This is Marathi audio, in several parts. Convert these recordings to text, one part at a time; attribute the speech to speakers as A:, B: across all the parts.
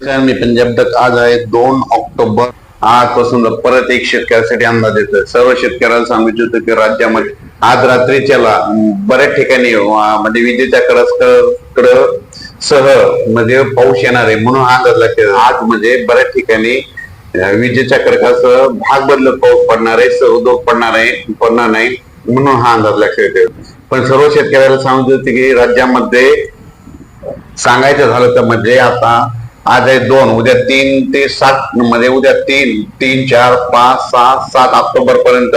A: मी पंजाब आज आहे दोन ऑक्टोबर. आजपासून परत एक शेतकऱ्यासाठी अंदाज येतो सर्व शेतकऱ्याला सांगू इच्छितो की राज्यामध्ये आज रात्रीच्याला बऱ्याच ठिकाणी म्हणजे विजेच्या कडसकड सह म्हणजे पाऊस येणार आहे म्हणून अंदाज लागते आज म्हणजे बऱ्याच ठिकाणी विजेच्या कडकासह भाग बदलत पाऊस पडणार आहे सहदोग पडणार आहे पडणार नाही म्हणून हा अंदाज लक्षात येतो पण सर्व शेतकऱ्याला सांगू इच्छितो की राज्यामध्ये सांगायचं झालं तर म्हणजे आता आज आहे दोन उद्या तीन ते सात मध्ये उद्या तीन तीन चार पाच सहा सात ऑक्टोबर पर्यंत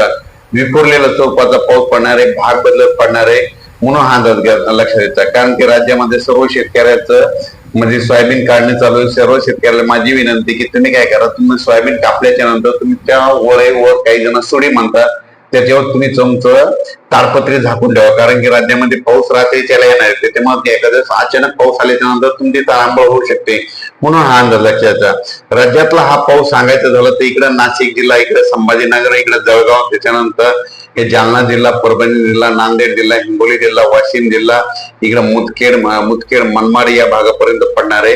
A: विखुरलेला चौपाचा पाऊस पडणार आहे भाग बदलत पडणार आहे म्हणून हा अंदाज लक्षात येतात कारण की राज्यामध्ये सर्व शेतकऱ्याचं म्हणजे सोयाबीन काढणे चालू आहे सर्व शेतकऱ्याला माझी विनंती की तुम्ही काय करा तुम्ही सोयाबीन कापल्याच्या नंतर तुम्ही त्या वळेवर काही जण सुडी म्हणतात त्याच्यावर तुम्ही तुमचं ताडपत्री झाकून ठेवा. कारण की राज्यामध्ये पाऊस रात्रीच्याला येणार आहे. त्याच्यामुळे एखाद्या अचानक पाऊस आल्याच्यानंतर तुमची तारांबळ होऊ शकते. म्हणून हा अंदाज लक्षात राज्यातला हा पाऊस सांगायचा झालं तर इकडं नाशिक जिल्हा इकडे संभाजीनगर इकडे जळगाव त्याच्यानंतर हे जालना जिल्हा परभणी जिल्हा नांदेड जिल्हा हिंगोली जिल्हा वाशिम जिल्हा इकडे मुदखेड मुदखेड मनमाड या भागापर्यंत पडणार आहे.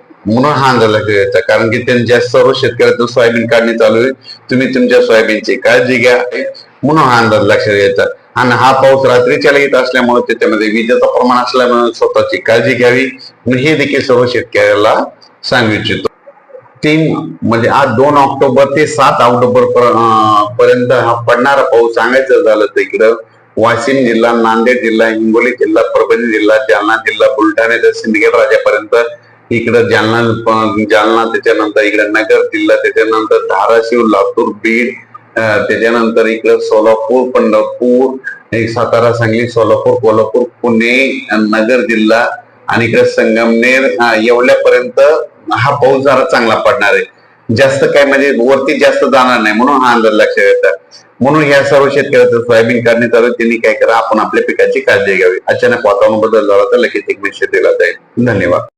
A: म्हणून हा अंदाज लक्षात कारण की त्यांच्या सर्व शेतकऱ्यातून सोयाबीन काढणी चालू आहे तुम्ही तुमच्या सोयाबीनची काळजी घ्या. म्हणून हा अंदाज लक्षात येतात आणि हा पाऊस रात्रीच्या येत असल्यामुळे त्याच्यामध्ये विजेचं प्रमाण असल्यामुळे स्वतःची काळजी घ्यावी. मी हे देखील सर्व शेतकऱ्याला सांगू इच्छितो. तीन म्हणजे आज दोन ऑक्टोबर ते सात ऑक्टोबर पर्यंत हा पडणारा पाऊस सांगायचं झालं तर इकडं वाशिम जिल्हा नांदेड जिल्हा हिंगोली जिल्हा परभणी जिल्हा जालना जिल्हा बुलढाणा सिंदगेड सिंदखेड राजापर्यंत इकडं जालना जालना त्याच्यानंतर इकडे नगर जिल्हा त्याच्यानंतर धाराशिव लातूर बीड त्याच्यानंतर इकडं सोलापूर पंढरपूर सातारा सांगली सोलापूर कोल्हापूर पुणे नगर जिल्हा आणि इकडे संगमनेर एवढ्यापर्यंत हा पाऊस जरा चांगला पडणार आहे. जास्त काय म्हणजे वरती जास्त जाणार नाही म्हणून हा अंदाज लक्षात येतात म्हणून ह्या सर्व शेतकऱ्याचं सोयाबीन काढणे चालू त्यांनी काय करा आपण आपल्या पिकाची काळजी घ्यावी. अचानक वातावरण बदल झाला तर लगेच एक शेतीला जाईल. धन्यवाद.